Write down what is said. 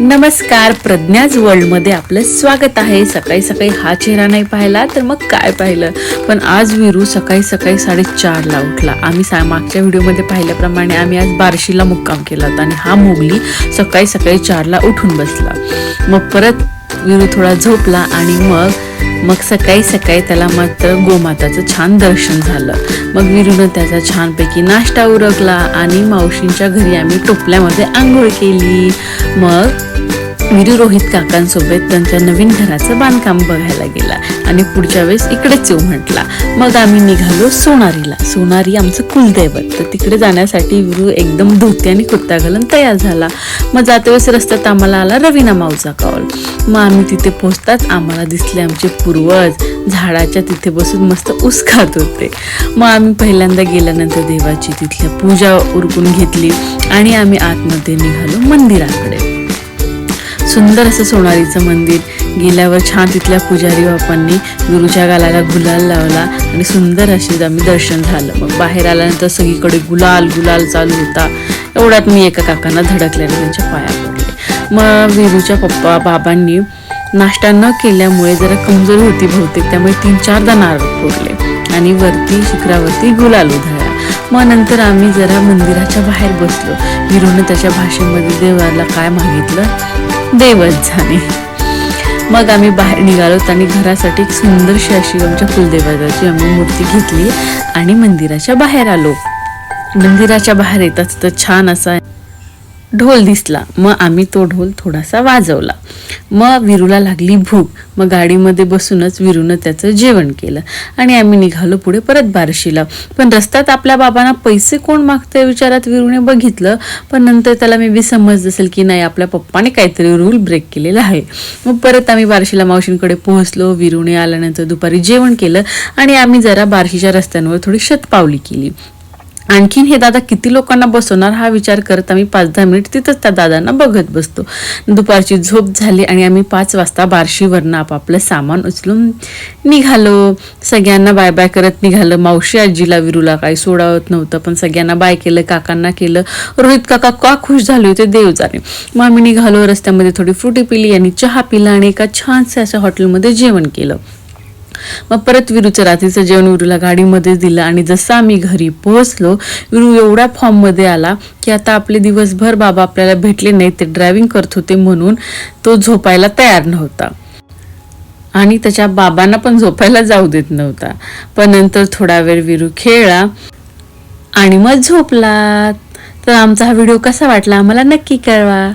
नमस्कार प्रज्ञाज वर्ल्डमध्ये आपलं स्वागत आहे. सकाळी सकाळी हा चेहरा नाही पाहिला तर मग काय पाहिलं? पण आज विरू सकाळी सकाळी साडेचारला उठला. आम्ही सा मागच्या व्हिडिओमध्ये पाहिल्याप्रमाणे आम्ही आज बार्शीला मुक्काम केला होता आणि हा मोगली सकाळी सकाळी चारला उठून बसला. मग परत विरू थोडा झोपला आणि मग मग सकाळी सकाळी त्याला मात्र गोमाताचं छान दर्शन झालं. मग विरूनं त्याचा छानपैकी नाश्ता उरकला आणि मावशींच्या घरी आम्ही टोपल्यामध्ये आंघोळ केली. मग विरू रोहित काकांसोबत त्यांच्या नवीन घराचं बांधकाम बघायला गेला आणि पुढच्या वेळेस इकडेच येऊ म्हटला. मग आम्ही निघालो सोनारीला. सोनारी आमचं कुलदैवत. तर तिकडे जाण्यासाठी विरू एकदम धोती आणि कुर्ता घालून तयार झाला. मग जाते वेळेस रस्त्यात आम्हाला आला रवीना माऊचा कॉल मग आम्ही तिथे पोहोचताच आम्हाला दिसले आमचे पूर्वज. झाडाच्या तिथे बसून मस्त ऊस खात होते. मग आम्ही पहिल्यांदा गेल्यानंतर देवाची तिथल्या पूजा उरकून घेतली आणि आम्ही आतमध्ये निघालो मंदिरात. सुंदर असं सोनारीचं मंदिर. गेल्यावर छान तिथल्या पुजारी बापांनी गुरुच्या गालाला गुलाल लावला आणि सुंदर असे आम्ही दर्शन झालं. मग बाहेर आल्यानंतर सगळीकडे गुलाल गुलाल चालू होता. एवढ्यात मी एका काकांना धडकल्याने त्यांच्या पाया पडले. मग विरूच्या पप्पा बाबांनी नाश्ता न केल्यामुळे जरा कमजोरी होती बहुतेक त्यामुळे तीन चारदा नारळ फोडले आणि वरती शिखरावरती गुलाल उधळला. मग नंतर आम्ही जरा मंदिराच्या बाहेर बसलो. विरूनं त्याच्या भाषेमध्ये देवाला काय मागितलं? देवच झाले. मग आम्ही बाहेर निघालो आणि घरासाठी एक सुंदरशी अशी आमच्या कुलदेवताची आम्ही मूर्ती घेतली आणि मंदिराच्या बाहेर आलो. मंदिराच्या बाहेर येतात तर छान असा ढोल दिसला. मग आम्ही तो ढोल थोडासा वाजवला. मग विरूला लागली भूक. मग गाडीमध्ये बसूनच विरूनं त्याचं जेवण केलं. आणि आम्ही निघालो पुढे परत बार्शीला. पण रस्त्यात आपल्या बाबांना पैसे कोण मागतंय विचारात विरूने बघितलं. पण नंतर त्याला मे बी समज असेल की नाही आपल्या पप्पाने काहीतरी रूल ब्रेक केलेला आहे. मग परत आम्ही बार्शीला मावशींकडे पोहोचलो. विरूने आल्यानंतर दुपारी जेवण केलं. आणि आम्ही जरा बार्शीच्या रस्त्यांवर थोडी शतपावली केली. आणखीन हे दादा किती लोकांना बसवणार हा विचार करत आम्ही पाच दहा मिनिट तिथंच त्या दादांना बघत बसतो. दुपारची झोप झाली आणि आम्ही पाच वाजता बार्शीवरनं आपापलं सामान उचलून निघालो. सगळ्यांना बाय बाय करत निघालं. मावशी आजीला विरूला काही सोडावत नव्हतं पण सगळ्यांना बाय केलं काकांना केलं. रोहित काका का खुश झाले होते? देव जाणे. मग आम्ही निघालो रस्त्यामध्ये थोडी फ्रुटी पिली आणि चहा पिला आणि एका छानसे अशा हॉटेलमध्ये जेवण केलं. मग परत विरूचं रात्रीचं जेवण विरूला गाडीमध्ये दिलं आणि जसं आम्ही घरी पोहोचलो विरू एवढ्या फॉर्ममध्ये आला की आता आपले दिवसभर बाबा आपल्याला भेटले नाही ते ड्रायव्हिंग करत होते म्हणून तो झोपायला तयार नव्हता. आणि त्याच्या बाबांना पण झोपायला जाऊ देत नव्हता. पण नंतर थोडा वेळ विरू खेळला आणि मग झोपला. तर आमचा हा व्हिडिओ कसा वाटला? आम्हाला नक्की कळवा.